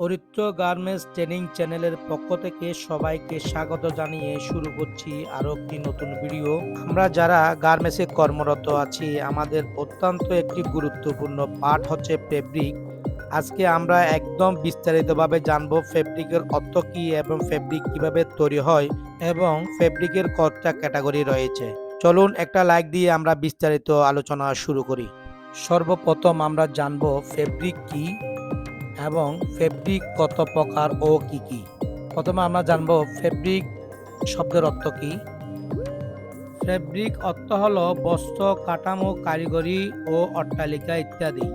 Aritra garments training চ্যানেলের পক্ষ থেকে সবাইকে স্বাগত জানিয়ে শুরু করছি আরও একটি নতুন ভিডিও। আমরা যারা গার্মেন্টসে কর্মরত আছি, আমাদের অত্যন্ত একটি গুরুত্বপূর্ণ পাঠ হচ্ছে ফেব্রিক। আজকে আমরা একদম বিস্তারিতভাবে জানব ফেব্রিকের অর্থ কী এবং ফেব্রিক কীভাবে তৈরি হয় এবং ফেব্রিকের কতটা ক্যাটাগরি রয়েছে। চলুন একটা লাইক দিয়ে আমরা বিস্তারিত আলোচনা শুরু করি। সর্বপ্রথম আমরা জানব ফেব্রিক কি এবং ফেব্রিক কত প্রকার ও কি কি? প্রথমে আমরা জানব ফেব্রিক শব্দের অর্থ কি? ফেব্রিক অর্থ হলো বস্ত্র কাঠামো, কারিগরি ও অট্টালিকা ইত্যাদি।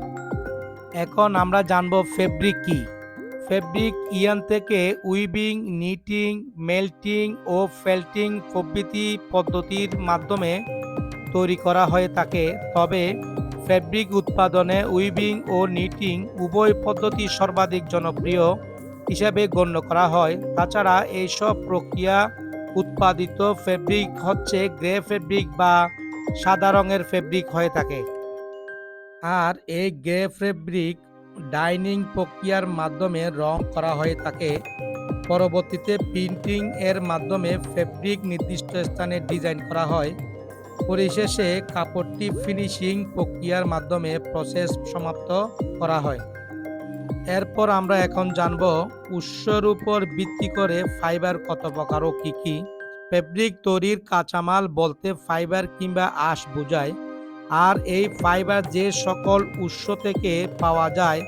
এখন আমরা জানব ফেব্রিক কি? ফেব্রিক ইয়ান থেকে উইবিং নিটিং মেল্টিং ও ফেল্টিং প্রভৃতি পদ্ধতির মাধ্যমে তৈরি করা হয়ে থাকে। তবে ফেব্রিক উৎপাদনে উইভিং ও নিটিং উভয় পদ্ধতি সর্বাধিক জনপ্রিয় হিসাবে গণ্য করা হয়। তাছাড়া এইসব প্রক্রিয়া উৎপাদিত ফেব্রিক হচ্ছে গ্রে ফেব্রিক বা সাদা রঙের ফেব্রিক হয়ে থাকে। আর এই গ্রে ফেব্রিক ডাইনিং প্রক্রিয়ার মাধ্যমে রং করা হয়ে থাকে। পরবর্তীতে প্রিন্টিং এর মাধ্যমে ফেব্রিক নির্দিষ্ট স্থানে ডিজাইন করা হয়। পরিশেষে কাপড়টি ফিনিশিং প্রক্রিয়ার মাধ্যমে প্রসেস সমাপ্ত করা হয়। এরপর আমরা এখন জানব উৎসর উপর ভিত্তি করে ফাইবার কত প্রকার ও কী কী। ফেব্রিক তৈরির কাঁচামাল বলতে ফাইবার কিংবা আঁশ বোঝায়। আর এই ফাইবার যে সকল উৎস থেকে পাওয়া যায়,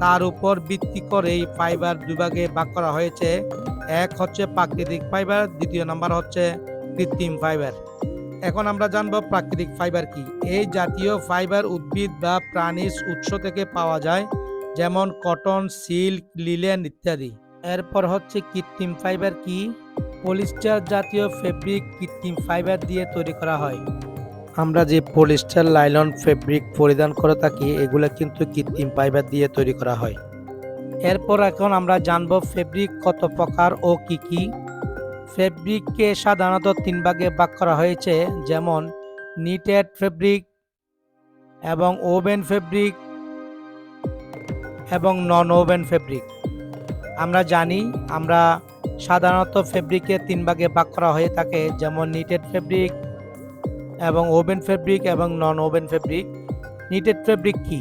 তার উপর ভিত্তি করে এই ফাইবার দুভাগে ভাগ করা হয়েছে। এক হচ্ছে প্রাকৃতিক ফাইবার দ্বিতীয় নাম্বার হচ্ছে কৃত্রিম ফাইবার এখন আমরা জানব প্রাকৃতিক ফাইবার কি। এই জাতীয় ফাইবার উদ্ভিদ বা প্রাণীজ উৎস থেকে পাওয়া যায়, যেমন কটন, সিল্ক, লিলেন ইত্যাদি। এরপর হচ্ছে কৃত্রিম ফাইবার কি? পলিস্টার জাতীয় ফেব্রিক কৃত্রিম ফাইবার দিয়ে তৈরি করা হয়। আমরা যে পলিস্টার লাইলন ফেব্রিক পরিধান করে থাকি, এগুলো কিন্তু কৃত্রিম ফাইবার দিয়ে তৈরি করা হয়। এরপর এখন আমরা জানব ফেব্রিক কত প্রকার ও কি কি। ফেব্রিককে সাধারণত তিন ভাগে ভাগ করা হয়েছে, যেমন নিটেড ফেব্রিক এবং ওভেন ফেব্রিক এবং নন ওভেন ফেব্রিক। আমরা জানি আমরা সাধারণত ফেব্রিকে তিন ভাগে ভাগ করা হয়ে থাকে, যেমন নিটেড ফেব্রিক এবং ওভেন ফেব্রিক এবং non woven fabric. Knitted fabric কি?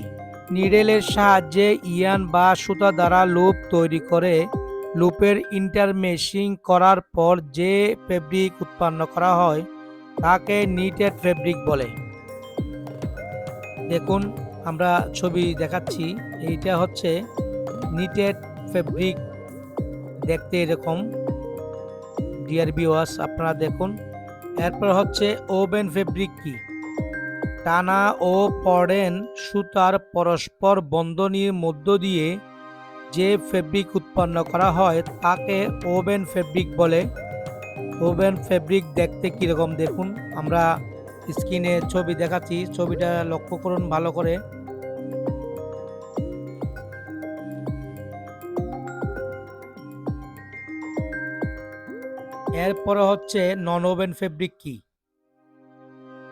নিডেলের সাহায্যে ইয়ান বা সুতা দ্বারা লুপ তৈরি করে লুপের ইন্টারমেশিং করার পর যে ফেব্রিক উৎপন্ন করা হয়, তাকে নিটেড ফেব্রিক বলে। দেখুন, আমরা ছবি দেখাচ্ছি। এইটা হচ্ছে নিটেড ফেব্রিক। দেখতে এরকম। ডিআরবি ওয়াশ আপনারা দেখুন। এরপর হচ্ছে ওভেন ফেব্রিক কি? টানা ও পড়েন সুতার পরস্পর বন্ধনীর মধ্য দিয়ে যে ফেব্রিক উৎপন্ন করা হয়, তাকে ওভেন ফেব্রিক বলে। ওভেন ফেব্রিক দেখতে কীরকম দেখুন, আমরা স্ক্রিনে ছবি দেখাচ্ছি, ছবিটা লক্ষ্য করুন ভালো করে। এরপরে হচ্ছে নন ওভেন ফেব্রিক কি?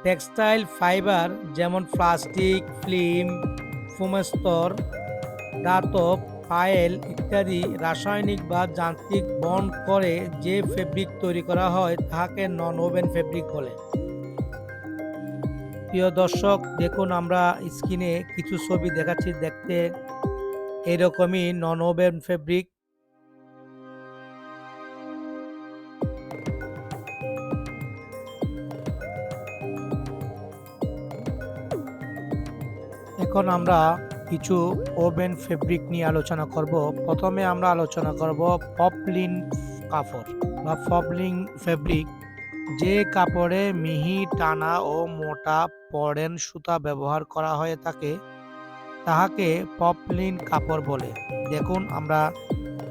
টেক্সটাইল ফাইবার যেমন প্লাস্টিক ফিল্ম ফোমস্তর ধাতব পায়েল ইত্যাদি রাসায়নিক বা যান্ত্রিক বন্ড করে যে ফেব্রিক তৈরি করা হয় তাহাকে নন ওভেন ফেব্রিক বলে। প্রিয় দর্শক, দেখুন আমরা স্ক্রিনে কিছু ছবি দেখাচ্ছি, দেখতে এরকমই নন ওভেন ফেব্রিক এখন আমরা কিছু ওভেন ফেব্রিক নিয়ে আলোচনা করব। প্রথমে আমরা আলোচনা করব পপলিন কাপড় বা পপলিং ফেব্রিক। যে কাপড়ে মিহি, টানা ও মোটা পড়েন সুতা ব্যবহার করা হয়ে থাকে, তাহাকে পপলিন কাপড় বলে। দেখুন, আমরা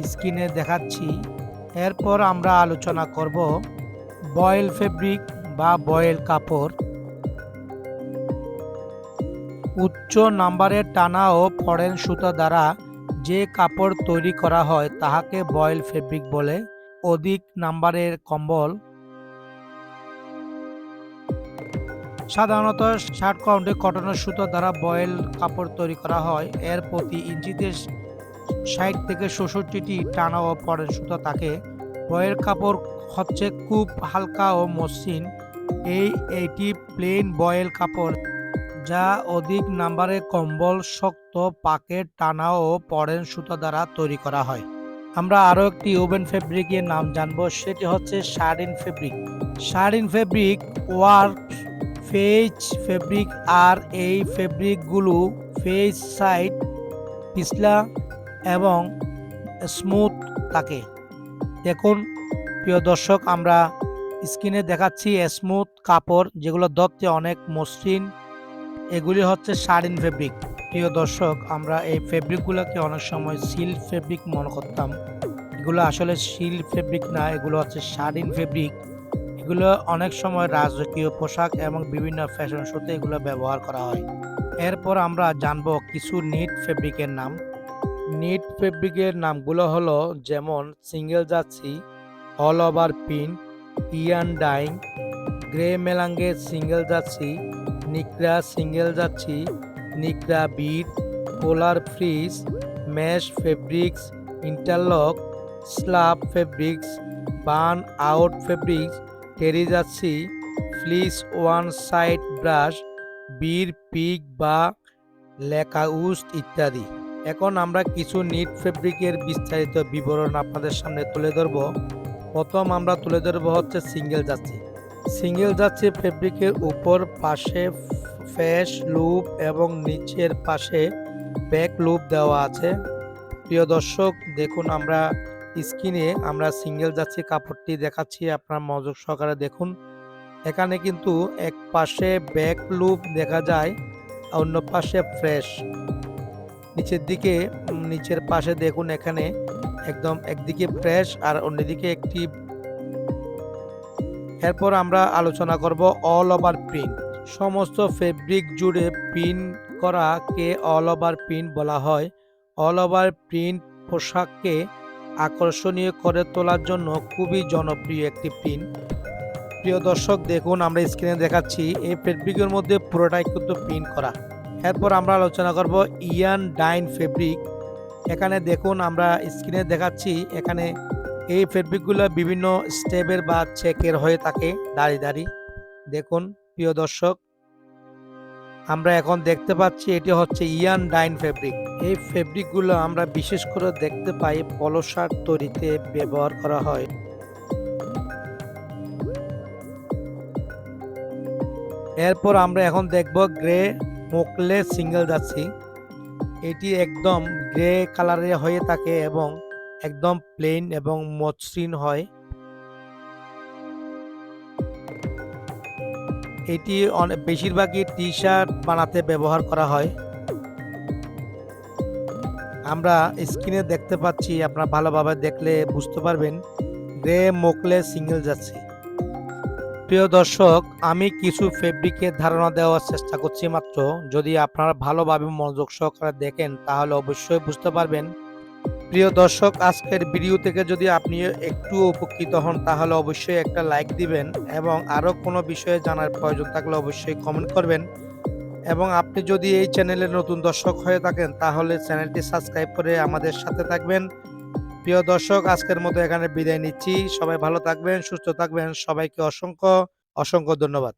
স্ক্রিনে দেখাচ্ছি। এরপর আমরা আলোচনা করব বয়েল ফেব্রিক বা বয়েল কাপড়। উচ্চ নাম্বারের টানা ও ফরেন সুতা দ্বারা যে কাপড় তৈরি করা হয়, তাহাকে বয়েল ফেব্রিক বলে। অধিক নাম্বারের কম্বল। সাধারণত ষাট কাউন্টে কটনের সুতো দ্বারা বয়েল কাপড় তৈরি করা হয়। এর প্রতি ইঞ্চিতে ষাট থেকে ষষট্টিটি টানা ও পরের সুতা থাকে। বয়েল কাপড় হচ্ছে খুব হালকা ও মসৃণ। এই, এটি প্লেন বয়েল কাপড়। যা অধিক নাম্বারে কম্বল শক্ত পাকের টানা ও পরেন সুতা দ্বারা তৈরি করা হয়। আমরা আরও একটি ওভেন ফেব্রিকের নাম জানব, সেটি হচ্ছে shirting fabric shirting fabric work face fabric আর এই ফেব্রিকগুলো ফেজ সাইড, পিছলা এবং স্মুথ থাকে। দেখুন, প্রিয় দর্শক, আমরা স্ক্রিনে দেখাচ্ছি স্মুথ কাপড়, যেগুলো ধরতে অনেক মসৃণ এগুলি হচ্ছে শাড়িন ফেব্রিক। প্রিয় দর্শক, আমরা এই ফেব্রিকগুলোকে অনেক সময় সিল্ক ফেব্রিক মনে করতাম। এগুলো আসলে সিল্ক ফেব্রিক না, এগুলো হচ্ছে শাড়িন ফেব্রিক। এগুলো অনেক সময় রাজকীয় পোশাক এবং বিভিন্ন ফ্যাশন শোতে এগুলো ব্যবহার করা হয়। এরপর আমরা জানব কিছু নিট ফেব্রিকের নাম। নিট ফেব্রিকের নামগুলো হলো যেমন সিঙ্গেল যাচ্ছি all over print yarn dyed, grey melange single যাচ্ছি নিকরা সিঙ্গেল যাচ্ছি, নিকরা বিট, polar fleece, mesh fabrics, interlock slub fabrics, burn out fabrics terry যাচ্ছি, ফ্লিস ওয়ান সাইড ব্রাশ, বীর, পিক বা লেকাউস্ট ইত্যাদি। এখন আমরা কিছু নিট ফেব্রিকের বিস্তারিত বিবরণ আপনাদের সামনে তুলে ধরব। প্রথম আমরা তুলে ধরব হচ্ছে সিঙ্গেল যাচ্ছি। সিঙ্গেল যাচ্ছে ফেব্রিকের উপর পাশে ফ্যাশ লুপ এবং নিচের পাশে ব্যাক লুপ দেওয়া আছে। প্রিয় দর্শক, দেখুন আমরা স্ক্রিনে আমরা সিঙ্গেল যাচ্ছি কাপড়টি দেখাচ্ছি, আপনার মনোযোগ সহকারে দেখুন। এখানে কিন্তু এক পাশে ব্যাক লুপ দেখা যায় অন্য পাশে ফ্রেশ। নিচের দিকে নিচের পাশে দেখুন এখানে একদম একদিকে ফ্রেশ আর অন্যদিকে একটি এরপর আমরা আলোচনা করব অল ওভার প্রিন্ট সমস্ত ফেব্রিক জুড়ে প্রিন্ট করাকে অল ওভার প্রিন্ট বলা হয়। অল ওভার প্রিন্ট পোশাককে আকর্ষণীয় করে তোলার জন্য খুবই জনপ্রিয় একটি প্রিন্ট প্রিয় দর্শক, দেখুন, আমরা স্ক্রিনে দেখাচ্ছি, এই ফেব্রিকের মধ্যে পুরোটাই কিন্তু প্রিন্ট করা। এরপর আমরা আলোচনা করব ইয়ান ডাইন ফেব্রিক এখানে দেখুন, আমরা স্ক্রিনে দেখাচ্ছি, এখানে এই ফেব্রিকগুলো বিভিন্ন স্টেপের বা চেকের হয়ে থাকে দাঁড়িয়ে দাঁড়িয়ে দেখুন, প্রিয় দর্শক, আমরা এখন দেখতে পাচ্ছি এটি হচ্ছে ইয়ান ডাইন ফেব্রিক এই ফেব্রিকগুলো আমরা বিশেষ করে দেখতে পাই পলো শার্ট তৈরিতে ব্যবহার করা হয়। এরপর আমরা এখন দেখব গ্রে মোকলে সিঙ্গেল যাচ্ছি। এটি একদম গ্রে কালারে হয়ে থাকে এবং একদম প্লেন এবং মসৃণ হয়। এটি অনেক বেশিরভাগই টি শার্ট বানাতে ব্যবহার করা হয়। আমরা স্ক্রিনে দেখতে পাচ্ছি, আপনারা ভালোভাবে দেখলে বুঝতে পারবেন, গ্রে মোকলে সিঙ্গেল যাচ্ছে। প্রিয় দর্শক, আমি কিছু ফেব্রিকের ধারণা দেওয়ার চেষ্টা করছি মাত্র। যদি আপনারা ভালোভাবে মনোযোগ সহকারে দেখেন, তাহলে অবশ্যই বুঝতে পারবেন প্রিয় দর্শক, আজকের ভিডিও থেকে যদি আপনি একটু উপকৃত হন, তাহলে অবশ্যই একটা লাইক দিবেন এবং আরও কোনো বিষয়ে জানার প্রয়োজন থাকলে অবশ্যই কমেন্ট করবেন। এবং আপনি যদি এই চ্যানেলের নতুন দর্শক হয়ে থাকেন, তাহলে চ্যানেলটি সাবস্ক্রাইব করে আমাদের সাথে থাকবেন। প্রিয় দর্শক, আজকের মতো এখানে বিদায় নিচ্ছি। সবাই ভালো থাকবেন, সুস্থ থাকবেন। সবাইকে অসংখ্য অসংখ্য ধন্যবাদ।